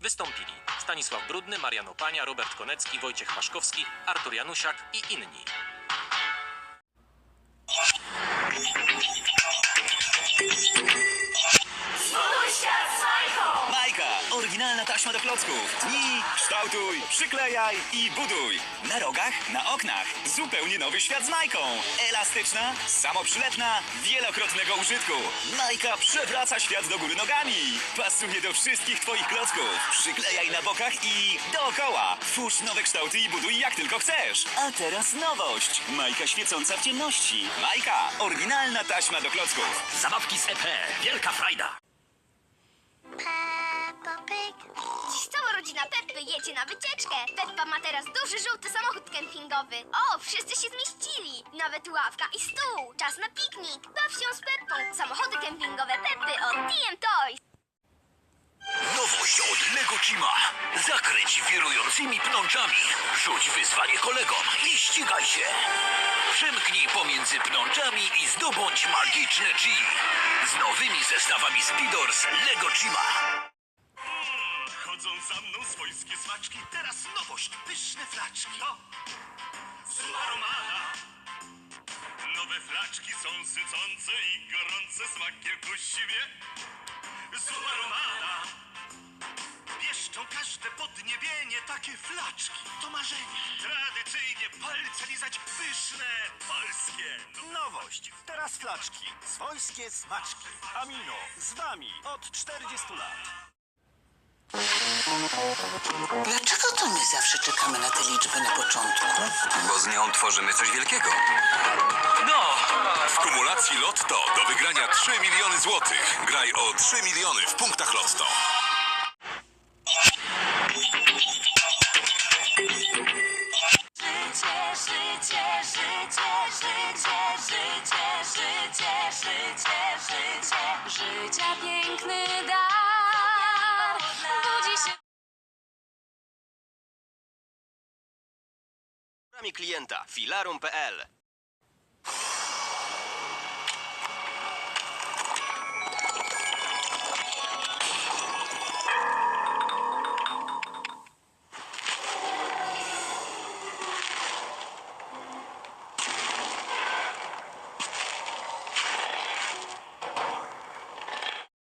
Wystąpili Stanisław Brudny, Marian Opania, Robert Konecki, Wojciech Paszkowski, Artur Janusiak i inni. Taśma do klocków. Tnij, kształtuj, przyklejaj i buduj. Na rogach, na oknach. Zupełnie nowy świat z Majką. Elastyczna, samoprzylepna, wielokrotnego użytku. Majka przewraca świat do góry nogami. Pasuje do wszystkich twoich klocków. Przyklejaj na bokach i dookoła. Twórz nowe kształty i buduj jak tylko chcesz. A teraz nowość. Majka świecąca w ciemności. Majka, oryginalna taśma do klocków. Zabawki z EP. Wielka frajda. Na wycieczkę. Peppa ma teraz duży, żółty samochód kempingowy. O, wszyscy się zmieścili. Nawet ławka i stół. Czas na piknik. Baw się z Peppą. Samochody kempingowe Peppy od TM Toys. Nowość od Lego Cima. Zakręć wirującymi pnączami. Rzuć wyzwanie kolegom i ścigaj się. Przemknij pomiędzy pnączami i zdobądź magiczne G. Z nowymi zestawami Speedors Lego Cima. Za mną swojskie smaczki, teraz nowość, pyszne flaczki. O! Nowe flaczki są sycące i gorące smakiem ku siebie. Zuaromana. Pieszczą każde podniebienie, takie flaczki, to marzenie. Tradycyjnie palce lizać, pyszne, polskie. Nowość. Teraz flaczki. Swojskie smaczki. Amino. Z wami od 40 lat. Dlaczego to my zawsze czekamy na tę liczbę na początku? Bo z nią tworzymy coś wielkiego. No! W kumulacji Lotto do wygrania 3 miliony złotych. Graj o 3 miliony w punktach Lotto. Życie piękny dar. Klienta filarum.pl